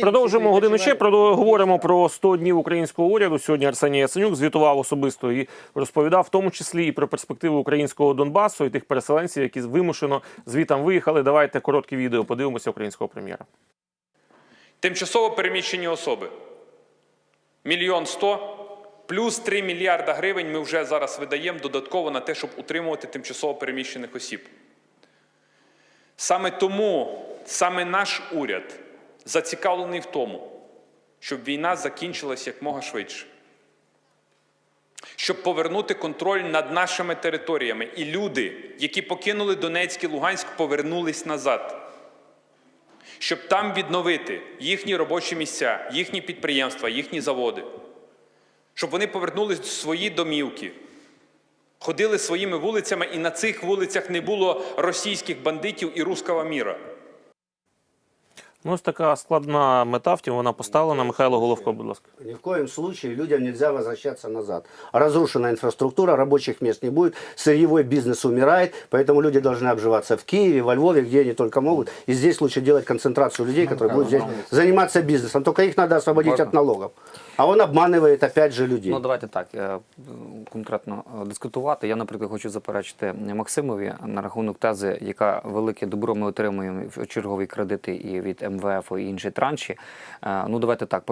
Продовжимо годину ще. Говоримо про 100 днів українського уряду. Сьогодні Арсеній Яценюк звітував особисто і розповідав в тому числі і про перспективи українського Донбасу і тих переселенців, які вимушено звітам виїхали. Давайте коротке відео подивимося українського прем'єра. Тимчасово переміщені особи. Мільйон сто плюс 3 мільярда гривень ми вже зараз видаємо додатково на те, щоб утримувати тимчасово переміщених осіб. Саме тому саме наш уряд зацікавлений в тому, щоб війна закінчилась якмога швидше. Щоб повернути контроль над нашими територіями. І люди, які покинули Донецьк і Луганськ, повернулись назад щоб там відновити їхні робочі місця, їхні підприємства, їхні заводи, щоб вони повернулись в свої домівки, ходили своїми вулицями, і на цих вулицях не було російських бандитів і руского міра. Ну, ось така складна мета, втім вона поставлена. Михайло Головко, будь ласка. Ни в коем случае людям нельзя возвращаться назад. Разрушена инфраструктура, рабочих мест не будет, сырьевой бизнес умирает, поэтому люди должны обживаться в Киеве, во Львове, где они только могут. И здесь лучше делать концентрацию людей, которые будут здесь заниматься бизнесом. Только их надо освободить от налогов. А он обманывает опять же людей. Ну давайте так е, конкретно е, дискутувати. Я, наприклад, хочу заперечити Максимові на рахунок тези, яка велике добро ми отримуємо в чергові кредити і від МВФ і інші транші. Е, Ну давайте так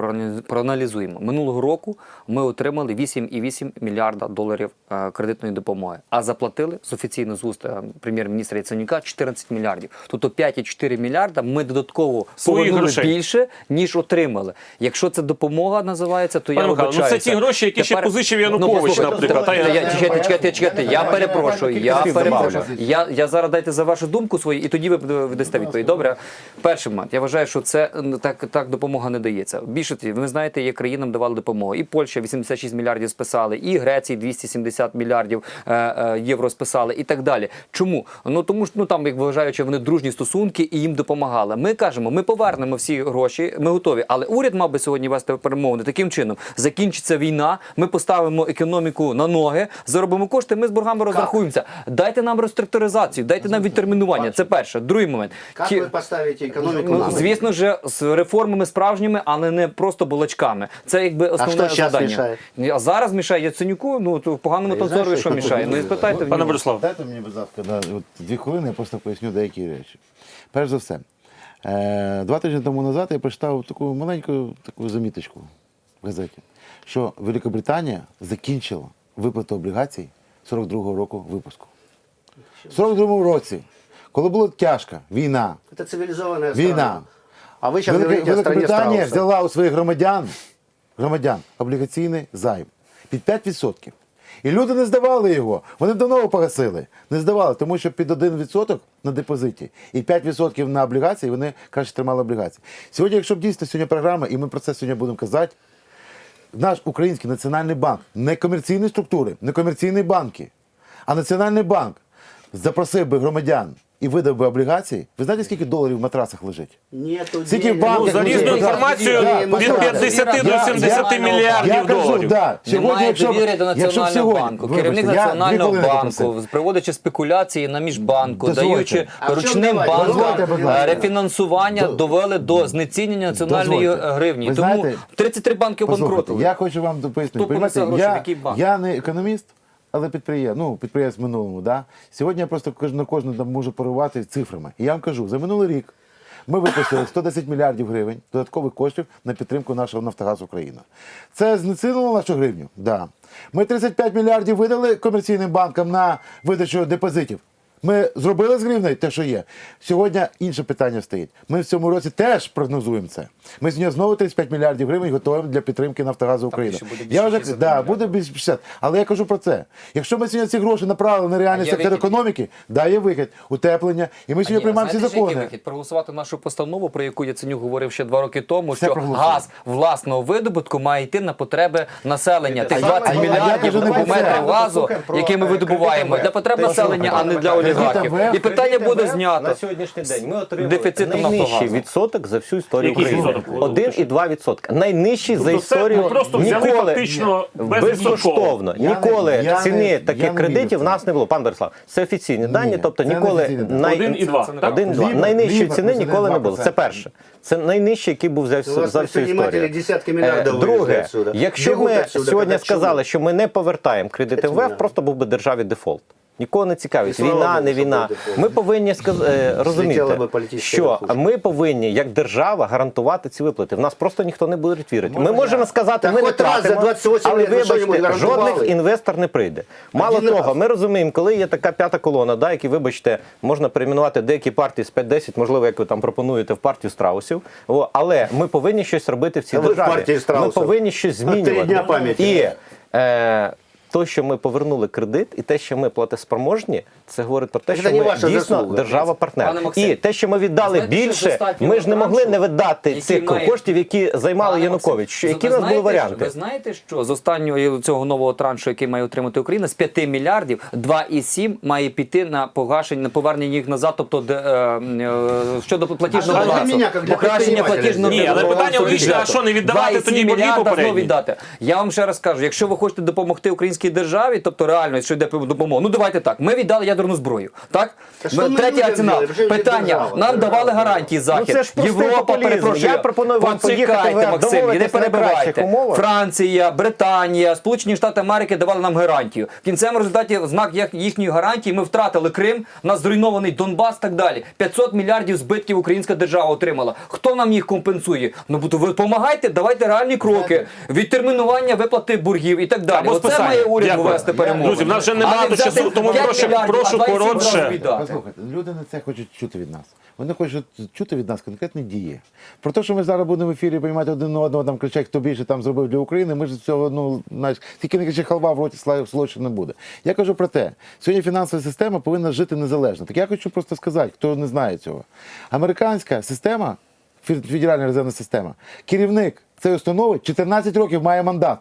проаналізуємо. Минулого року ми отримали 8,8 мільярда доларів е, кредитної допомоги, а заплатили з офіційно з уст е, прем'єр-міністра Яценюка 14 мільярдів. Тобто 5,4 мільярда ми додатково повернули більше ніж отримали. Якщо це допомога називається, то я Пане Михайло, ну, це ті гроші, які ще позичив Янукович, послухайте, наприклад. та- я- я- Чекайте, чекайте, чекайте. Я перепрошую. Я перепрошую. Я, я зараз дайте за вашу думку свою, і тоді ви ви дасте відповідь. Добре? Перший момент. Я вважаю, що це так, так допомога не дається. Більше ви знаєте, як країнам давали допомогу. І Польща 86 мільярдів списали, і Греції 270 мільярдів е, е, євро списали, і так далі. Чому? Ну тому що ну там, як вважаючи, вони дружні стосунки і їм допомагали. Ми кажемо, ми повернемо всі гроші, ми готові. Але уряд мав би сьогодні вести перемовини таким чином. Закінчиться війна, ми поставимо економіку на ноги, заробимо кошти. Ми з боргами розрахуємося. Дайте нам реструктуризацію, дайте нам відтермінування. Це перше. Другий момент. Ті- вы поставите экономику Ну, на ноги? Звісно ж, з реформами справжніми, але не просто балачками. Це якби основне що завдання. мішає? А зараз мішає Яценюку, ну то поганому Я танцору, що що мішає. Ну і спитайте в Пане нього. Борислав, Дайте мені, будь ласка, на от дві хвилини, я просто поясню деякі речі. Перш за все, е, два тижні тому назад я прочитав таку маленьку таку заміточку в газеті, що Великобританія закінчила виплату облігацій 42-го року випуску. В 42-му році, коли було тяжко, війна, Это цивилизованная Війна. страна. А сейчас Велика- говорите о стране Великобританія страуса. взяла у своїх громадян, громадян облігаційний займ під 5%. І люди не здавали його. Вони давно погасили. Не здавали, тому що під 1% на депозиті і 5% на облігації вони краще тримали облігації. Сьогодні, якщо б дійсно сьогодні програма, і ми про це сьогодні будемо казати, наш український національний банк, не комерційні структури, не комерційні банки, а національний банк запросив би громадян і видав би облігації. Ви знаєте, скільки доларів в матрасах лежить? Нету Скільки в банках ну, за різну Да, інформацію да, від послухайте. 50 до Я- 70 я- мільярдів я кажу, доларів. да, сьогодні, Немає якщо, довіри до якщо Національного сьогодні, банку. вибачте, Керівник я дві Національного хвилини банку, проводячи спекуляції на міжбанку, Дозвольте. даючи А в чому ручним? Дозвольте, банкам будь ласка. е, рефінансування, довели до знецінення національної Дозвольте. гривні. Ви Тому знаєте, 33 банки Послухайте, обанкротили. я хочу вам пояснити. Хто понесе Понімаєте, гроші, в я, який банк? я не економіст, але підприємець, ну, підприємець в минулому. Да? Сьогодні я просто на кожну можу порувати цифрами. І я вам кажу, за минулий рік ми випустили 110 мільярдів гривень додаткових коштів на підтримку нашого Нафтогазу Україна. Це знецінило нашу гривню? Да. Ми 35 мільярдів видали комерційним банкам на видачу депозитів. Ми зробили з гривнею те, що є. Сьогодні інше питання стоїть. Ми в цьому році теж прогнозуємо це. Ми сьогодні знову 35 мільярдів гривень готуємо для підтримки Нафтогазу України. буде більше Я вже 60 да, буде більше 50. Але я кажу про це. Якщо ми сьогодні ці гроші направили на реальний сектор вихід? економіки, да, є вихід, утеплення, і ми сьогодні приймаємо ці закони. вихід? Проголосувати нашу постанову, про яку Яценюк говорив ще два роки тому, Все що газ власного видобутку має йти на потреби населення. Тих А 20 мільярдів кубометрів газу, які ми видобуваємо для потреб населення, а не для олігархів. І питання буде знято. На сьогоднішній день ми отримали найнижчий відсоток за всю історію України. відсоток? 1,2 відсотка. Найнижчий за Тобто історію ніколи безкоштовно. Ніколи ціни таких кредитів в нас не було. Пан Борислав, це офіційні дані. Тобто ніколи офіційні Один і два. Так. Один і два. Лібер- Найнижчої ціни ніколи не було. Це перше. Це найнижчий, який був за, всю історію. десятки Е, Друге, якщо ми сьогодні сказали, що ми не повертаємо кредит Це МВФ, просто був би державі дефолт. Нікого не цікавить. Війна, не війна. Ми повинні е, розуміти, що ми повинні як держава гарантувати ці виплати. В нас просто ніхто не буде вірити. Ми можемо сказати, ми не тратимо, 28 але вибачте, жодних інвестор не прийде. Мало того, ми розуміємо, коли є така п'ята колона, да, які, вибачте, можна перейменувати деякі партії з 5-10, можливо, як ви там пропонуєте в партію страусів. Але ми повинні щось робити в цій державі. ми повинні щось Три дня змінювати. пам'яті. І е, то, що ми повернули кредит, і те, що ми платоспроможні, це говорить про те, що ми дійсно держава-партнер. І те, що ми віддали знаєте, більше, ми ж не могли не видати цих має- коштів, які займали Пане Янукович. Максим, Які нас були варіанти? Ви знаєте, що з останнього цього нового траншу, який має отримати Україна, з 5 мільярдів 2,7 має піти на погашення, на повернення їх назад, тобто де, е, е, щодо платіжного балансу. мене, Покращення платіжного Ні, але питання а що, не віддавати 2,7 тоді борги попередні? віддати. Я вам ще раз кажу, якщо ви хочете допомогти українській державі, тобто реально, що йде по допомогу, ну давайте так. Ми віддали ядерну зброю. Так? Ми Третя ціна. Питання. Нам давали гарантії Захід. Ну, це ж Європа, популізм. перепрошую. Я пропоную вам поїхати Почекайте, Максим, не перебивайте. Франція, Британія, Сполучені Штати Америки давали нам гарантію. В кінцевому результаті знак їхньої гарантії ми втратили Крим, нас зруйнований Донбас так далі. 500 мільярдів збитків українська держава отримала. Хто нам їх компенсує? Ну ви допомагайте, давайте реальні кроки. Відтермінування виплати боргів і так далі. Або Оце має уряд Дякую. вести перемоги. Друзі, в нас вже А не часу, тому прошу- прошу коротше. Послухайте, люди не це хочуть чути від нас. Вони хочуть чути від нас конкретні дії. Про те, що ми зараз будемо в ефірі приймати один одного, там кричать, хто більше там зробив для України. Ми ж цього, ну знаєш, тільки не кричи халва в роті сла- злочин не буде. Я кажу про те, сьогодні фінансова система повинна жити незалежно. Так я хочу просто сказати, хто не знає цього. Американська система, федеральна резервна система, керівник цієї установи 14 років має мандат.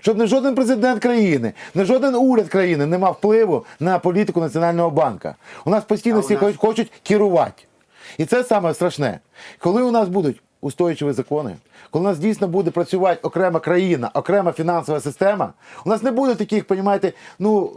Щоб не жоден президент країни, не жоден уряд країни не мав впливу на політику Національного банка. У нас постійно всі хоч- хочуть керувати. І це саме страшне. Коли у нас будуть устойчиві закони, коли у нас дійсно буде працювати окрема країна, окрема фінансова система, у нас не буде таких, розумієте, ну.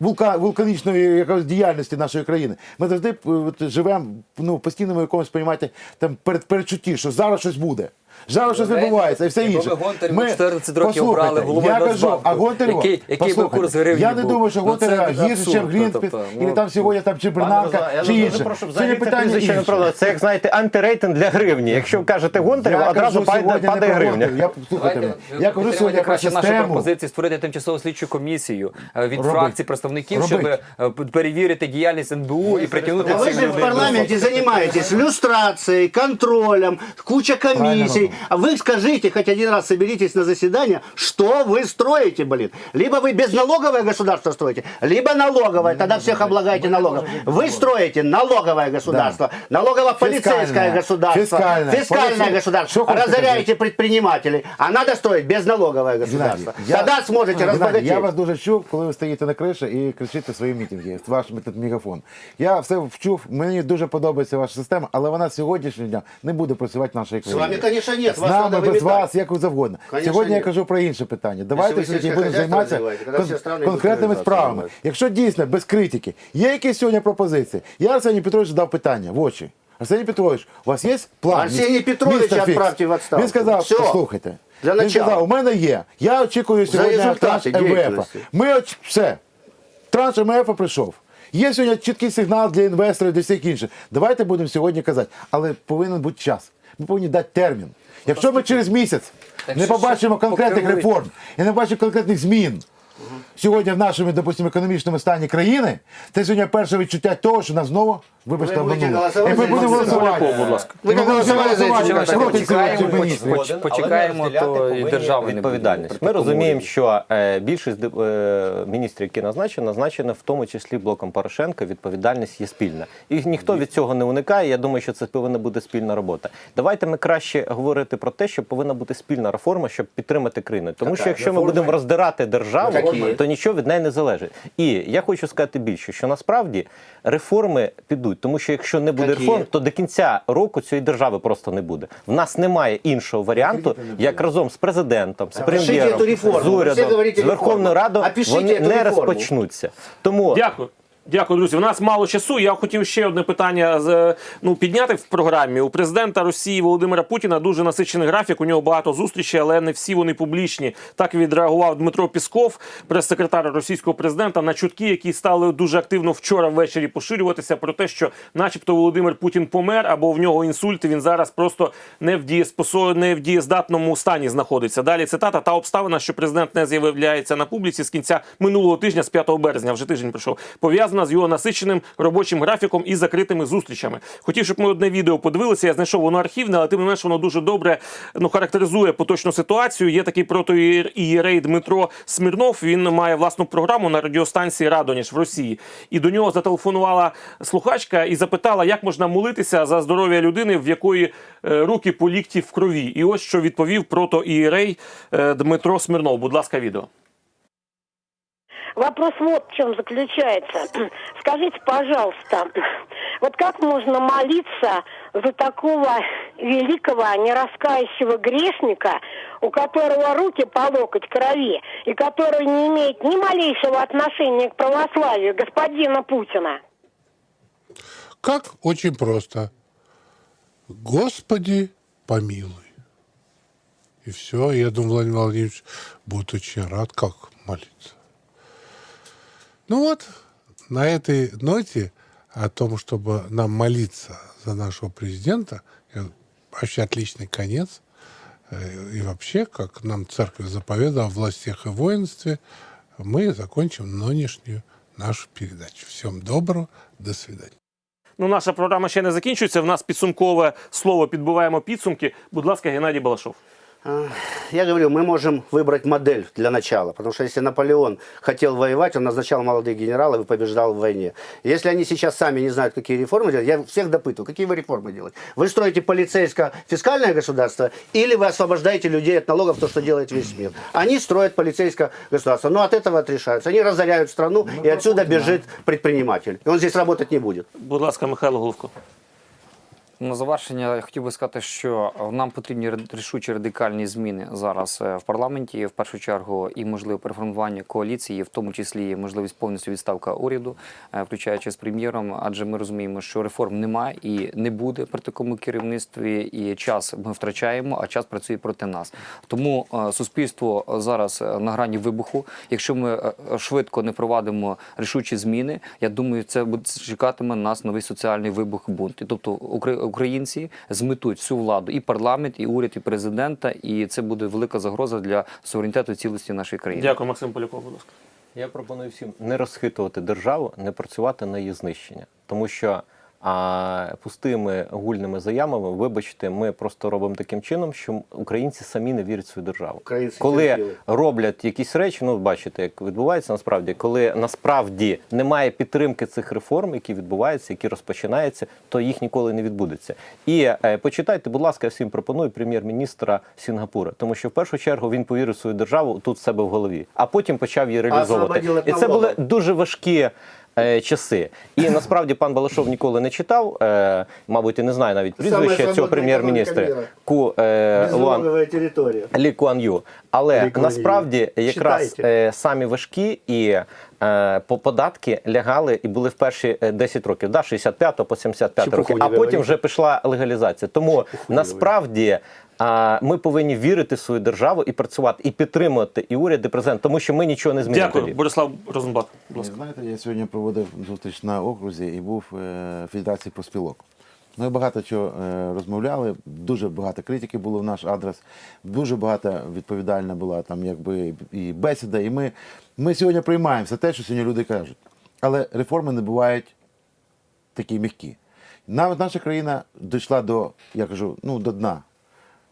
Вулка, вулканічної якоїсь діяльності нашої країни. Ми завжди е, живемо ну, в постійному якомусь, розумієте, там перед, передчутті, що зараз щось буде. Зараз щось відбувається і все якби інше. ви Гонтарєва 14 років послухайте, обрали головою я кажу, а Гонтарєва, який- який би курс гривні Я не був? думаю, що Ну, гірше, ніж Грінспіс, і ну, там сьогодні там чи Бернанка, чи інше. Це це питання не інше. Це як знаєте антирейтинг для гривні. Якщо кажете Гонтарєва, одразу падає, гривня. Я, слухайте мене. Я кажу сьогодні про систему. пропозицію створити тимчасову слідчу комісію е, від фракцій представників, щоб е, перевірити діяльність НБУ і притягнути цих же в людей. парламенте занимаетесь люстрацией, контролем, куча комиссий. А вы скажите, хоть один раз соберитесь на заседание, что вы строите, блин. Либо вы безналоговое государство строите, либо налоговое, тогда всех облагаете налогом. Вы строите налоговое государство, налогово-полицейское Фискальное. государство, Фискальное. фискальное Полиция. государство. Что хочешь Разоряете предпринимателей, а надо строить безналоговое государство. Геннадій, я- Тогда сможете Геннадій, разбогатеть. Я вас дуже чув, коли ви стоїте на криші і кричите свої мітинги з вашим тут мегафон. Я все вчув, мені дуже подобається ваша система, але вона сьогоднішнього дня не буде працювати в нашій країні. вами, Конечно, нет, З вас нами, надо без вас, як завгодно. Конечно, Сьогодні я нет. кажу про інше питання. Давайте ви все-таки сільське будемо займатися всі страни конкретними справами. розвивають. Якщо дійсно без критики, є якісь сьогодні пропозиції. Я Арсеній Петрович дав питання в очі. Арсеній Петрович, у вас є план? Арсеній Петрович Містер Фікс? відправте в відставку. Він сказав, Все. послухайте. Для Він начала. сказав, у мене є. Я очікую сьогодні результати транш МВФ. діяльності. Ми оч... все. Транш МВФ прийшов. Є сьогодні чіткий сигнал для інвесторів, для всіх інших. Давайте будемо сьогодні казати, але повинен бути час. Ми повинні дати термін. Якщо ми через місяць не побачимо конкретних реформ і не побачимо конкретних змін сьогодні в нашому, допустимо, економічному стані країни, це сьогодні перше відчуття того, що нас знову, вибачте, Ви обманули. І ми будемо голосувати. Будь ласка. Ви Ми будемо голосувати проти Почекаємо, цього міністра. поч- почекаємо, то і держава не відповідальність. Ми розуміємо, що е, більшість деп- е, міністрів, які назначені, назначені в тому числі блоком Порошенка. Відповідальність є спільна, і ніхто від цього не уникає. Я думаю, що це повинна бути спільна робота. Давайте ми краще говорити про те, що повинна бути спільна реформа, щоб підтримати країну. Тому що якщо ми будемо роздирати державу, Які? то нічого від неї не залежить. І я хочу сказати більше, що насправді реформи підуть, тому що якщо не буде реформ, то до кінця року цієї держави просто не буде. В нас немає іншого варіанту, як разом з президентом, з прем'єром, з урядом, з Верховною. Радою вони не реформу. розпочнуться. Тому Дякую. Дякую, друзі. У нас мало часу. Я хотів ще одне питання з- ну, підняти в програмі. У президента Росії Володимира Путіна дуже насичений графік. У нього багато зустрічей, але не всі вони публічні. Так відреагував Дмитро Пісков, прес-секретар російського президента, на чутки, які стали дуже активно вчора ввечері поширюватися про те, що, начебто, Володимир Путін помер або в нього інсульт. Він зараз просто не в дієспосо... не в дієздатному стані знаходиться. Далі цитата та обставина, що президент не з'являється на публіці з кінця минулого тижня, з 5 березня, вже тиждень пройшов, пов'язана з його насиченим робочим графіком і закритими зустрічами. Хотів, щоб ми одне відео подивилися. Я знайшов воно архівне, але тим не менш воно дуже добре ну характеризує поточну ситуацію. Є такий протоієрей Дмитро Смірнов. Він має власну програму на радіостанції Радоніж в Росії. І до нього зателефонувала слухачка і запитала, як можна молитися за здоров'я людини, в якої е, руки по лікті в крові. І ось що відповів протоієрей е, Дмитро Смірнов. Будь ласка, відео. Вопрос вот в чем заключается. Скажите, пожалуйста, вот как можно молиться за такого великого, нераскающего грешника, у которого руки по локоть крови, и который не имеет ни малейшего отношения к православию, господина Путина? Как? Очень просто. Господи, помилуй. И все. Я думаю, Владимир Владимирович будет очень рад, как молиться. Ну вот, на этой ноте о том, чтобы нам молиться за нашего президента, это вообще отличный конец. Э, И вообще, как нам церковь заповедала в властях и воинстве, мы закончим нынешнюю нашу передачу. Всем доброго, до свидания. Ну, наша програма ще не закінчується. В нас підсумкове слово підбиваємо підсумки. Будь ласка, Геннадій Балашов. Я говорю, мы можем выбрать модель для начала, потому что если Наполеон хотел воевать, он назначал молодых генералов и побеждал в войне. Если они сейчас сами не знают, какие реформы делать, я всех допытываю, какие вы реформы делаете? Вы строите полицейско-фискальное государство или вы освобождаете людей от налогов, то, что делает весь мир? Они строят полицейское государство, но от этого отрешаются. Они разоряют страну, и отсюда бежит предприниматель. И он здесь работать не будет. Будь ласка, Михайло Головко. На завершення я хотів би сказати, що нам потрібні рішучі радикальні зміни зараз е, в парламенті. В першу чергу і можливе переформування коаліції, в тому числі можливість повністю відставка уряду, е, включаючи з прем'єром. Адже ми розуміємо, що реформ немає і не буде при такому керівництві. І час ми втрачаємо, а час працює проти нас. Тому е, суспільство зараз на грані вибуху. Якщо ми швидко не провадимо рішучі зміни, я думаю, це чекатиме нас новий соціальний вибух бунт. Тобто українці зметуть всю владу і парламент, і уряд, і президента, і це буде велика загроза для суверенітету і цілості нашої країни. Дякую, Максим Поляков, будь ласка. Я пропоную всім не розхитувати державу, не працювати на її знищення, тому що а, пустими гульними заявами, вибачте, ми просто робимо таким чином, що українці самі не вірять в свою державу. Українці коли терпіли. роблять якісь речі, ну бачите, як відбувається насправді, коли насправді немає підтримки цих реформ, які відбуваються, які розпочинаються, то їх ніколи не відбудеться. І е, почитайте, будь ласка, я всім пропоную прем'єр-міністра Сінгапура, тому що в першу чергу він повірив в свою державу тут в себе в голові, а потім почав її реалізовувати. І це були дуже важкі. Е, Часи і насправді пан Балашов ніколи не читав, е, мабуть, і не знає навіть Саме прізвища цього прем'єр-міністра Ку е, Луан Лі Куан Ю. Але Лі Куан Ю. насправді якраз е, самі важкі і е, по податки лягали і були в перші е, 10 років, да, 65 по 75 Чепуху роки, а потім вже пішла легалізація. Тому насправді. А ми повинні вірити в свою державу і працювати, і підтримувати і уряд, і президент, тому що ми нічого не змінимо. Дякую, тоді. Борислав Розенбат. Будь ласка. Знаєте, я сьогодні проводив зустріч на окрузі і був е, в Федерації профспілок. Ми багато чого е, розмовляли, дуже багато критики було в наш адрес, дуже багато відповідальна була там якби і бесіда. І ми, ми сьогодні приймаємо все те, що сьогодні люди кажуть. Але реформи не бувають такі м'які. Навіть наша країна дійшла до, я кажу, ну, до дна.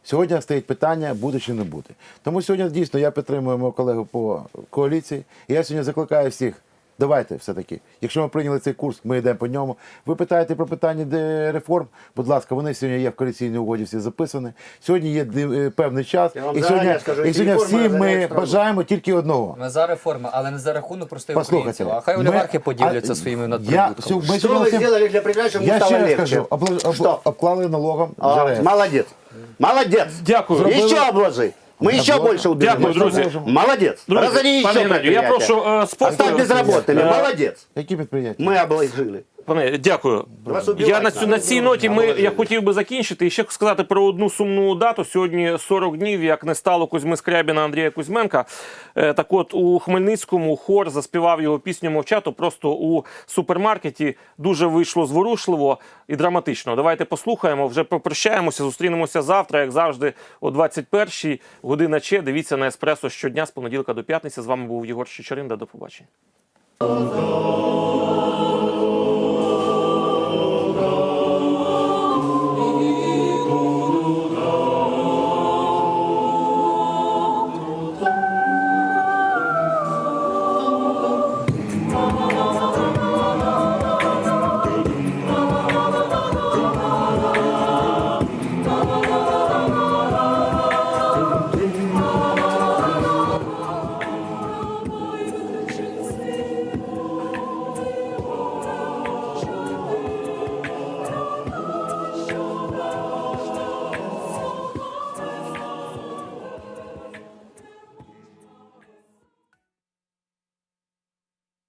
Сьогодні стоїть питання, буде чи не буде. Тому сьогодні дійсно я підтримую мого колегу по коаліції. І я сьогодні закликаю всіх давайте все-таки. Якщо ми прийняли цей курс, ми йдемо по ньому. Ви питаєте про питання де реформ. Будь ласка, вони сьогодні є в коаліційній угоді, всі записані. Сьогодні є е, певний час. Я вам І сьогодні, скажу, і сьогодні всі ми бажаємо тільки одного. Ми за реформи, але не за рахунок простих Послухайте, українців. А хай олігархи поділяться а, своїми я надприбутками. вы всім- сделали для предприятия, чтобы Я ще раз легче? кажу, об- обклали налогом А, ЖРС. молодец. Молодец. Дякую. Еще обложи. Мы еще Обложим. больше уберем. Дякую, друзі. Молодец. Друзі, Разори еще пане Геннадію, я прошу е, Оставь спокою. безработными. Е, Молодец. Які підприємства? Мы обложили. Пане, дякую. Я на, цю, на цій ноті ми, я хотів би закінчити і ще сказати про одну сумну дату. Сьогодні 40 днів, як не стало Кузьми Скрябіна Андрія Кузьменка. Е, Так от у Хмельницькому хор заспівав його пісню Мовчато просто у супермаркеті. Дуже вийшло зворушливо і драматично. Давайте послухаємо, вже попрощаємося, зустрінемося завтра, як завжди, о 21-й. Година Че. Дивіться на еспресо щодня з понеділка до п'ятниці. З вами був Єгор Щечеринда. До побачення.